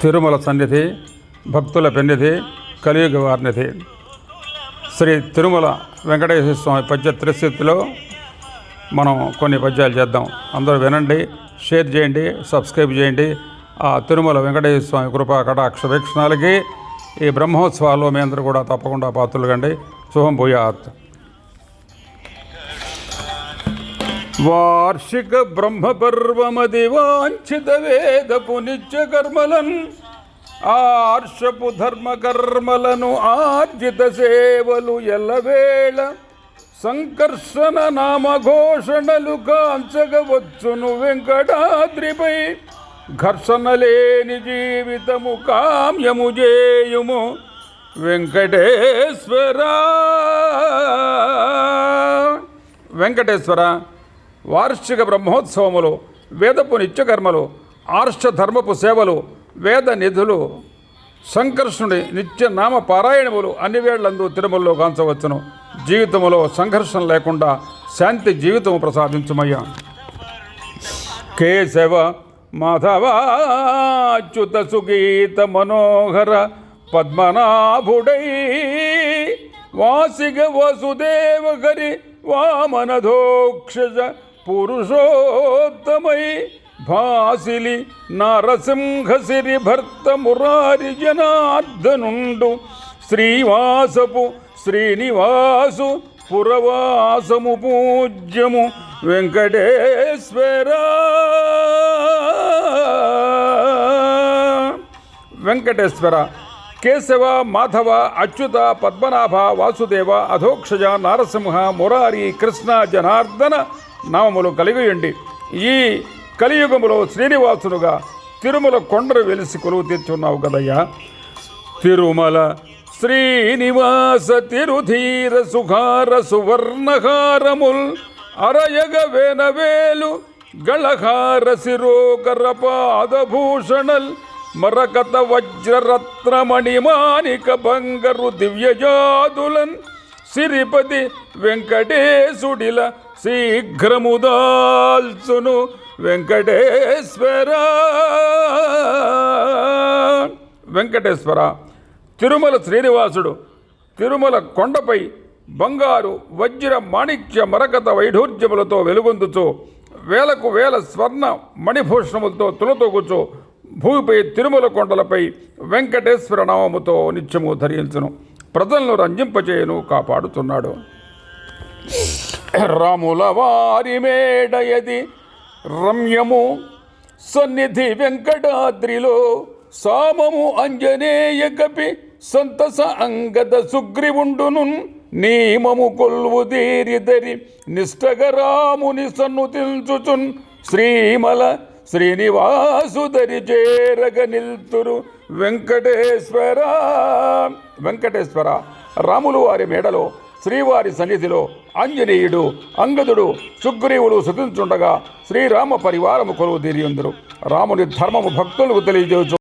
తిరుమల సన్నిధి భక్తుల పెన్నిధి కలియుగ వారినిధి. శ్రీ తిరుమల వెంకటేశ్వర స్వామి పద్య త్రిస్థితిలో మనం కొన్ని పద్యాలు చేద్దాం. అందరూ వినండి షేర్ చేయండి సబ్స్క్రైబ్ చేయండి. ఆ తిరుమల వెంకటేశ్వర స్వామి కృపా కటాక్ష వీక్షణాలకి ఈ బ్రహ్మోత్సవాల్లో మీ అందరూ కూడా తప్పకుండా పాత్రలు కండి. శుభం భూయాత్. వార్షిక బ్రహ్మపర్వమది వాంఛిత వేదపు నిత్య కర్మలన్ ఆర్షపు ధర్మ కర్మలను ఆర్జిత సేవలు ఎల్లవేళ సంకర్షణ నామఘోషణలు కాంచగవచ్చును వెంకటాద్రిపై ఘర్షణ లేని జీవితము కామ్యము చేయుము వెంకటేశ్వరా. వెంకటేశ్వర వార్షిక బ్రహ్మోత్సవములు వేదపు నిత్యకర్మలు ఆర్ష ధర్మపు సేవలు వేద నిధులు సంకర్షణుడి నిత్య నామ పారాయణములు అన్ని వేళ్ళందు తిరుమలలో కాంచవచ్చును. జీవితములో సంఘర్షణ లేకుండా శాంతి జీవితము ప్రసాదించుమయ్యా. కేశవ మాధవాచ్యుత సుగీత మనోహర పద్మనాభుడై వాసిగ వసుదేవ గరి వామనధోక్షజ పురుషోత్తమై భాసిలి నరసింహసిరి భర్త మురారి జనార్దనుండు. శ్రీవాసపు శ్రీనివాసు పురవాసము పూజ్యము వెంకటేశ్వర. వెంకటేశ్వర కేశవ మాధవ అచ్యుత పద్మనాభ వాసుదేవ అధోక్షజ నారసింహ మురారి కృష్ణ జనార్దన నామములు కలిగియండి ఈ కలియుగములో శ్రీనివాసుడుగా తిరుమల కొండరు వెలిసి కొలువు తెచ్చున్నావు కదయ్యా. తిరుమల శ్రీనివాస తిరుధీర సుఖార సువర్ణహారముల్ అరయగ వేనవేలు గళహార శిరోకర పాదభూషణల్ మరకత వజ్రరత్నమణిమానిక బంగరు దివ్యజాదులన్ సిరిపతి వెంకటేశుడిల శీఘ్రముదాల్చును వెంకటేశ్వర. వెంకటేశ్వర తిరుమల శ్రీనివాసుడు తిరుమల కొండపై బంగారు వజ్ర మాణిక్య మరకత వైఢూర్యములతో వెలుగొందుచు వేలకు వేల స్వర్ణ మణిభూషణములతో తులతూగుచు భూమిపై తిరుమల కొండలపై వెంకటేశ్వర నామముతో నిత్యము ధరించును. ప్రజలను రంజింపజేయను కాపాడుతున్నాడు. రాముల వారి మేడయది రమ్యము సన్నిధి వెంకటాద్రిలో సామము అంజనేయ కపి సంతస అంగద సుగ్రీవుండును నీమము కొల్వు దీరిదరి నిష్టగరాముని సన్నుతిల్చుచున్ శ్రీమల శ్రీనివాసుదరి చేరగ నిల్తురు వెంకటేశ్వర. వెంకటేశ్వర రాములు వారి మేడలో శ్రీవారి సన్నిధిలో ఆంజనేయుడు అంగదుడు సుగ్రీవుడు శృతించుండగా శ్రీరామ పరివారము కొలువు తీరియుందరు. రాముని ధర్మము భక్తులకు తెలియజేయచ్చు